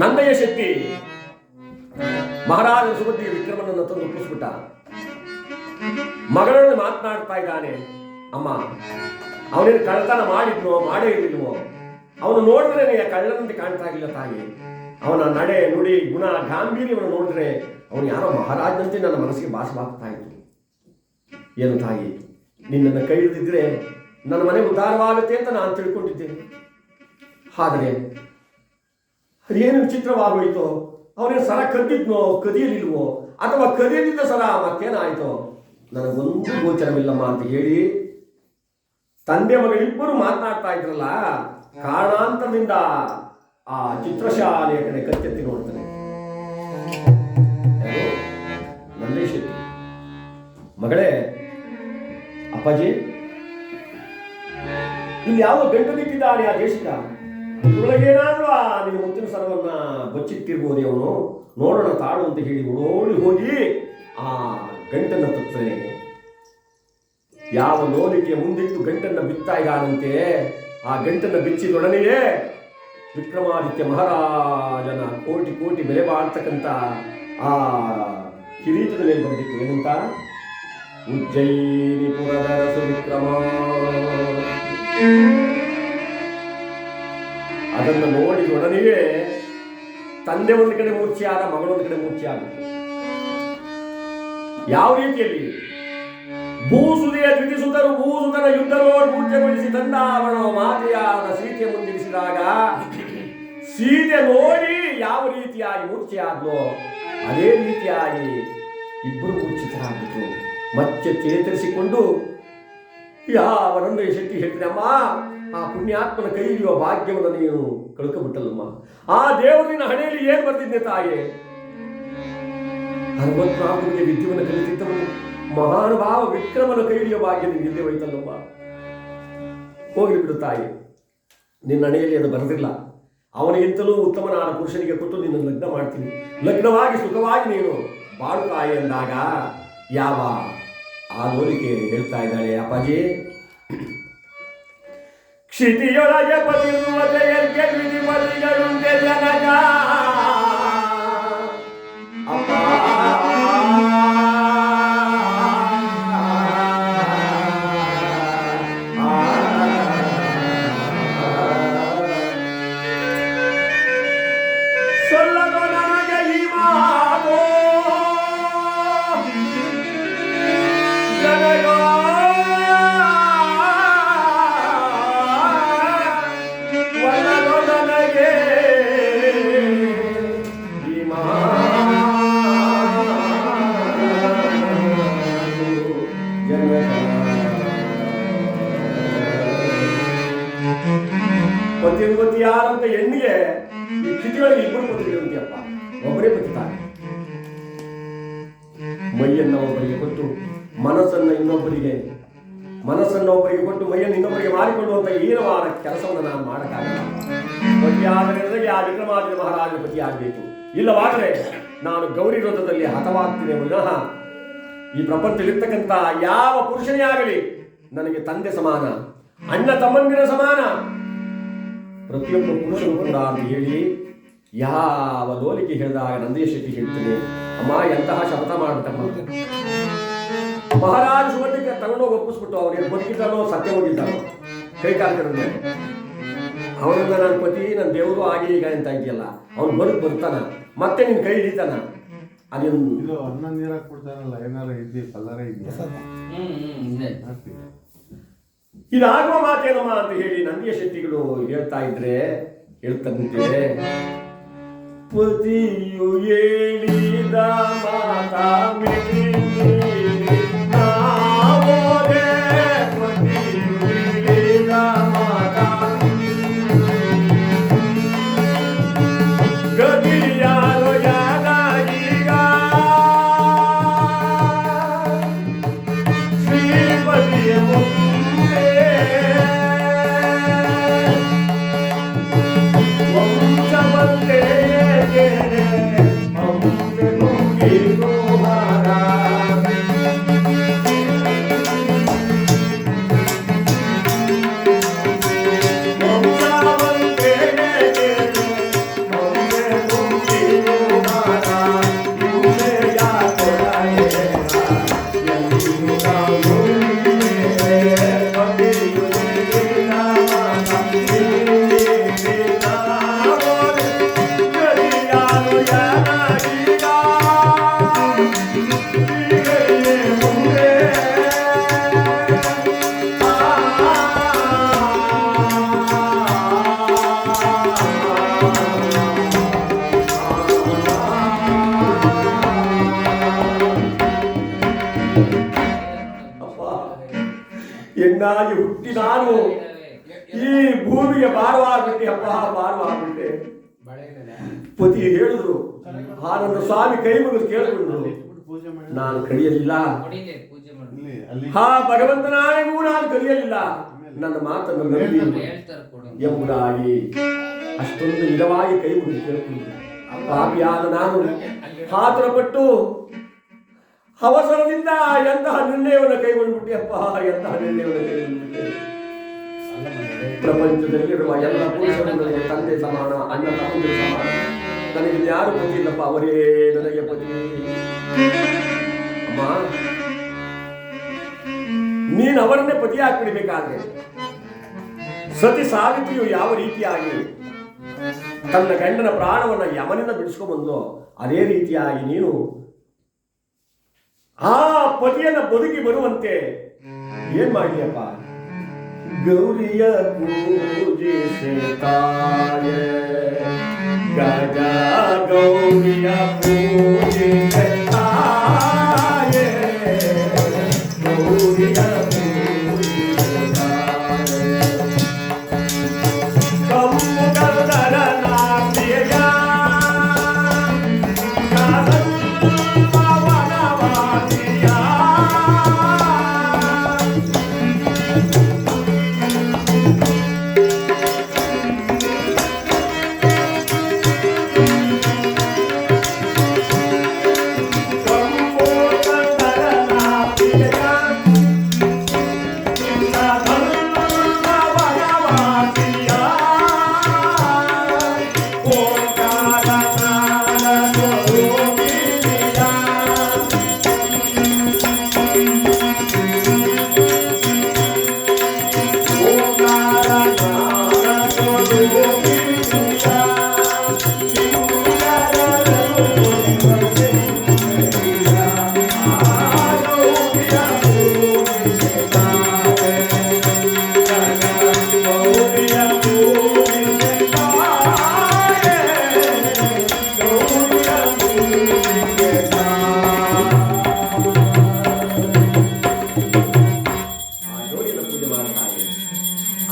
ನಂದಯ್ಯ ಶೆಟ್ಟಿ, ಮಹಾರಾಜ ಸುಮತಿ ವಿಕ್ರಮನನ್ನು ತಂದು ಒಪ್ಪಿಸ್ಬಿಟ್ಟ. ಮಗಳನ್ನು ಮಾತನಾಡ್ತಾ ಇದ್ದಾನೆ. ಅಮ್ಮ, ಅವನೇನು ಕಳ್ಳತನ ಮಾಡಿದ್ನೋ, ಮಾಡೇ ಇರಲಿಲ್ವೋ? ಅವನು ನೋಡಿದ್ರೆ ಕಳ್ಳನಂತೆ ಕಾಣ್ತಾ ಇಲ್ಲ ತಾಯಿ. ಅವನ ನಡೆ, ನುಡಿ, ಗುಣ ಗಾಂಭೀರ್ಯವನ್ನು ನೋಡಿದ್ರೆ ಅವನು ಯಾರೋ ಮಹಾರಾಜನಂತೆ ನನ್ನ ಮನಸ್ಸಿಗೆ ಭಾಸವಾಗ್ತಾ ಇತ್ತು. ಏನು ತಾಯಿ, ನಿನ್ನನ್ನು ಕೈ ಹಿಡಿದಿದ್ರೆ ನನ್ನ ಮನೆ ಉದ್ಧಾರವಾಗುತ್ತೆ ಅಂತ ನಾನು ತಿಳ್ಕೊಂಡಿದ್ದೇನೆ. ಆದರೆ ಅದೇನು ವಿಚಿತ್ರವಾಗೋಯ್ತು ಅವನಿಗೆ ಸರ ಕದ್ದಿದ್ನೋ, ಕದಿಯಲಿಲ್ವೋ, ಅಥವಾ ಕದಿಯಲಿದ್ದ ಸರ ಮತ್ತೇನಾಯ್ತೋ, ನನಗೊಂದು ಗೋಚರವಿಲ್ಲಮ್ಮ ಅಂತ ಹೇಳಿ ತಂದೆ ಮಗಳಿಬ್ಬರು ಮಾತನಾಡ್ತಾ ಇದ್ರಲ್ಲ, ಕಾರಣಾಂತರದಿಂದ ಆ ಚಿತ್ರಶಾಲೆಯ ಕಡೆ ಕತ್ತೆತ್ತಿ ನೋಡ್ತಾನೆ? ನಂದೀಶ್ ಮಗಳೇ, ಅಪ್ಪಾಜಿ, ಇಲ್ಲಿ ಯಾವ ಗಂಟು ಬಿಟ್ಟಿದ್ದಾರೆ ಆ ದೇಶಿಕ ಇದ್ರೊಳಗೇನಾದ್ರೂ ಆ ನಿನ್ನ ಮುತ್ತಿನ ಸರವನ್ನ ಬಚ್ಚಿಟ್ಟಿರ್ಬೋದು ಅವನು ನೋಡೋಣ ತಾಳು ಅಂತ ಹೇಳಿ ಓಡಿ ಹೋಗಿ ಆ ಗಂಟನ್ನು ತತ್ತನೆ ಯಾವ ನೋಲಿಕೆ ಮುಂದಿಟ್ಟು ಗಂಟನ್ನು ಬಿತ್ತಾ ಇದ್ದಾನಂತೆ ಆ ಗಂಟನ್ನು ಬಿಚ್ಚಿದೊಡನೆಯೇ ವಿಕ್ರಮಾದಿತ್ಯ ಮಹಾರಾಜನ ಕೋಟಿ ಕೋಟಿ ಬೆಲೆ ಬಾಳ್ತಕ್ಕಂಥ ಆ ಕಿರೀಟದ ಮೇಲೆ ಬಂದಿತ್ತು. ಏನಂತ? ಉಜ್ಜಯಿನಿ ಪುರದರಸು ವಿಕ್ರಮ. ಅದನ್ನು ನೋಡಿದೊಡನೆಯೇ ತಂದೆ ಒಂದು ಕಡೆ ಮೂರ್ಛೆಯಾದ ಮಗಳೊಂದು ಕಡೆ ಮೂರ್ಛೆಯಾದ ಯಾವ ರೀತಿಯಲ್ಲಿ? ಭೂಸುದೆಯ ದ್ವಿತಿಸುತರು ಭೂಸುತರ ಯುದ್ಧರೋ ಮೂರ್ಛೆಗೊಳಿಸಿ ತಂದಾವಣ ಮಾತೆಯಾದ ಸೀತೆ ಮುಂದಿರಿಸಿದಾಗ ಸೀತೆ ನೋಡಿ ಯಾವ ರೀತಿಯಾಗಿ ಮೂರ್ಛೆಯಾದ್ಲೋ ಅದೇ ರೀತಿಯಾಗಿ ಇಬ್ಬರು ಮೂರ್ಛಿತರಾಗಿದ್ರು. ಮತ್ತೆ ಚೇತರಿಸಿಕೊಂಡು ಯಾವ ಶಕ್ತಿ ಹೇಳ್ತೀನಿ ಅಮ್ಮ? ಆ ಪುಣ್ಯಾತ್ಮನ ಕೈ ಹಿಡಿಯುವ ಭಾಗ್ಯವನ್ನು ನೀನು ಕಳ್ಕೊಬಿಟ್ಟಲ್ಲಮ್ಮ. ಆ ದೇವರಿನ ಹಣೆಯಲ್ಲಿ ಏನ್ ಬರ್ತಿದ್ದೆ ತಾಯಿ? ಅರವತ್ನಾಲ್ಕರಿಗೆ ವಿದ್ಯವನ್ನು ಕಲಿತಿದ್ದವನು ಮಹಾನುಭಾವ ವಿಕ್ರಮನ ಕೈಲಿಯ ಭಾಗ್ಯ ನಿನ್ಗೆ ಹೋಯ್ತಲ್ಲಮ್ಮ. ಹೋಗ್ಲಿ ಬಿಡು ತಾಯಿ. ನಿನ್ನ ಹಣೆಯಲ್ಲಿ ಅದು ಬರೆದಿಲ್ಲ ಅವನಿಗಿಂತಲೂ ಉತ್ತಮನಾದ ಪುರುಷನಿಗೆ ಕೊಟ್ಟು ನಿನ್ನ ಲಗ್ನ ಮಾಡ್ತೀನಿ. ಲಗ್ನವಾಗಿ ಸುಖವಾಗಿ ನೀನು ಬಾಳು ತಾಯಿ ಅಂದಾಗ ಯಾವ ಆ ನೋಲಿಕೆ ಹೇಳ್ತಾ ಇದ್ದಾಳೆ ಅಪ್ಪಾಜಿ. ಕ್ಷಿತಿಯೊಳಗೆ ಪತಿರುವ ಪತಿರ್ವತಿ ಯಾರಂತ ಹೆಣ್ಣಿಗೆ ಈ ಕಿಟಿಗಳಿಗೆ ಇಬ್ಬರು ಪತಿರುವಂತಿಯಪ್ಪ ಒಬ್ಬರೇ ಕೊಟ್ಟಿದ್ದಾರೆ ಮೈಯನ್ನ ಒಬ್ಬರಿಗೆ ಕೊಟ್ಟು, ಮನಸ್ಸನ್ನ ಇನ್ನೊಬ್ಬರಿಗೆ, ಮನಸ್ಸನ್ನ ಒಬ್ಬರಿಗೆ ಕೊಟ್ಟು, ಮೈಯನ್ನು ಇನ್ನೊಬ್ಬರಿಗೆ ಮಾಡಿಕೊಳ್ಳುವಂತ ಹೀನವಾದ ಕೆಲಸವನ್ನು ನಾನು ಮಾಡಕ್ಕಾಗಲ್ಲ. ಪತಿಯಾದರೆ ಆ ವಿಕ್ರಮಾದಿತ್ಯ ಮಹಾರಾಜನ ಪತಿ ಆಗಬೇಕು. ಇಲ್ಲವಾದರೆ ನಾನು ಗೌರಿ ವ್ರತದಲ್ಲಿ ಹತವಾಗ್ತೀನಿ ವಿನಃ ಈ ಪ್ರಪಂಚದಲ್ಲಿರ್ತಕ್ಕಂಥ ಯಾವ ಪುರುಷನೇ ಆಗಲಿ, ನನಗೆ ತಂದೆ ಸಮಾನ, ಅಣ್ಣ ತಮ್ಮಂದಿರ ಸಮಾನ ಪ್ರತಿಯೊಬ್ಬ ಪುರುಷರು ಕೂಡ ಅಂತ ಹೇಳಿ ಯಾವ ಲೋಲಿಗೆ ಹೇಳಿದಾಗ ನಂದೇಶ್ ಶೆಟ್ಟಿ ಹೇಳ್ತೀನಿ ಅಮ್ಮ ಎಂತಹ ಶಬ್ದ ಮಾಡ್ಬಿಟ್ಟಮ್ಮ. ಮಹಾರಾಜ ಸುವರ್ಣಕ್ಕೆ ತಗೊಂಡೋಗಿ ಒಪ್ಪಿಸ್ಬಿಟ್ಟು ಅವ್ರಿಗೆ ಬದುಕಿದ್ದಾನೋ ಸತ್ಯ ಹೋಗಿದ್ದಾನೋ ಕೈ ಕಾಲ್ಕರನ್ನ ಅವನಿಂದ ನನ್ನ ಪತಿ ನನ್ನ ದೇವರು ಆಗಿ ಈಗ ಅಂತ ಇದೆಯಲ್ಲ ಅವ್ನು ಬದುಕು ಬರ್ತಾನ ಮತ್ತೆ ನಿನ್ ಕೈ ಹಿಡಿತಾನ. ಅದೇನು? ಇದು ಅನ್ನ ನೀರಾಗ ಕೊಡ್ತಾರಲ್ಲ ಏನಾರ ಇದ್ದಿ ಪಲ್ಲರ ಇದೆಯಾ? ಇದಾಗುವ ಮಾತೇನಮ್ಮ ಅಂತ ಹೇಳಿ ನಂದಿಯ ಶೆಟ್ಟಿಗಳು ಹೇಳ್ತಾ ಇದ್ರೆ ಹೇಳ್ತಂತೆ ಪತಿಯು ಹೇಳಿದ ಮಾತ Yeah, yeah, yeah. ನಿನಗಾಗಿ ಹುಟ್ಟಿ ನಾನು ಈ ಭೂಮಿಗೆ ಭಾರವಾಗುತ್ತೆ ಅಪ್ಪ ಭಾರವಾಗುತ್ತೆ ಪತಿ ಹೇಳಿದ್ರು ಆನಂದ ಸ್ವಾಮಿ ಕೈ ಮುಗಿದು ಕೇಳಿಕೊಂಡ್ರು ನಾನು ಕಲಿಯಲಿಲ್ಲ. ಇಲ್ಲಿ ಅಲ್ಲಿ ಹಾ ಭಗವಂತನಾಗೂ ನಾನು ಕಲಿಯಲಿಲ್ಲ. ನನ್ನ ಮಾತನ್ನು ನಂಬಿ ಹೇಳ್ತಾರೆ ಕೊಡು. ಎಂಬುದಾಗಿ ಅಷ್ಟೊಂದು ವಿಧವಾಗಿ ಕೈ ಮುಗಿದು ಕೇಳಿಕೊಂಡ್ರು. ಪಾಪಿಯಾದ ನಾನು ಆತುರಪಟ್ಟು ಅವಸರದಿಂದ ಎಂತಹ ನಿರ್ಣಯವನ್ನು ಕೈಗೊಂಡ್ಬಿಟ್ಟೆ ಅಪ್ಪ, ಎಂತಹ ನಿರ್ಣಯವನ್ನು ಪ್ರಪಂಚದಲ್ಲಿರುವ ಎಲ್ಲ ಪುರುಷರು ನನಗೆ ತಂದೆ ಸಮಾನ, ಅಣ್ಣ ತಮ್ಮಂದಿರು ಸಮಾನ. ನನಗೆ ಯಾರು ಗೊತ್ತಿಲ್ಲಪ್ಪ, ಅವರೇ ನನಗೆ ಪತಿ. ಅಮ್ಮ, ನೀನು ಅವರನ್ನೇ ಪತಿಯಾಗಿ ಬಿಡಬೇಕಾದ್ರೆ ಸತಿ ಸಾವಿತ್ರಿಯು ಯಾವ ರೀತಿಯಾಗಿ ತನ್ನ ಗಂಡನ ಪ್ರಾಣವನ್ನು ಯಮನಿಂದ ಬಿಡಿಸ್ಕೊಂಡ್ಬಂದು, ಅದೇ ರೀತಿಯಾಗಿ ನೀನು ಪತಿಯನ್ನ ಬದುಕಿ ಬರುವಂತೆ ಏನ್ ಮಾಡಿಯಪ್ಪ ಗೌರಿಯ ಪೂಜಿಸೆ ಗಜ ಗೌರಿಯ ಪೂಜಿಸೆ ಗೌರಿಯ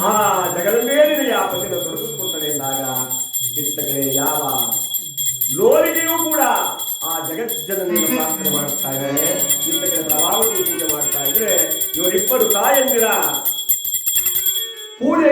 ಆ ಜಗದ ಮೇಲಿನ ಆ ಪತಿನ ತೊಡಗಿಸ್ಕೊಳ್ತಾನೆ ಎಂದಾಗ ಇತ್ತ ಕಡೆ ಯಾವ ಲೋರಿಗೆಯೂ ಕೂಡ ಆ ಜಗಜ್ಜನನಿಯನ್ನು ಪ್ರಾರ್ಥನೆ ಮಾಡ್ತಾ ಇದ್ದಾರೆ ಇತ್ತ ಕಡೆ ಪ್ರಭಾವತಿ ಪೂಜೆ ಮಾಡ್ತಾ ಇದ್ರೆ ಇವರಿಬ್ಬರು ತಾಯಂದಿರ ಪೂಜೆ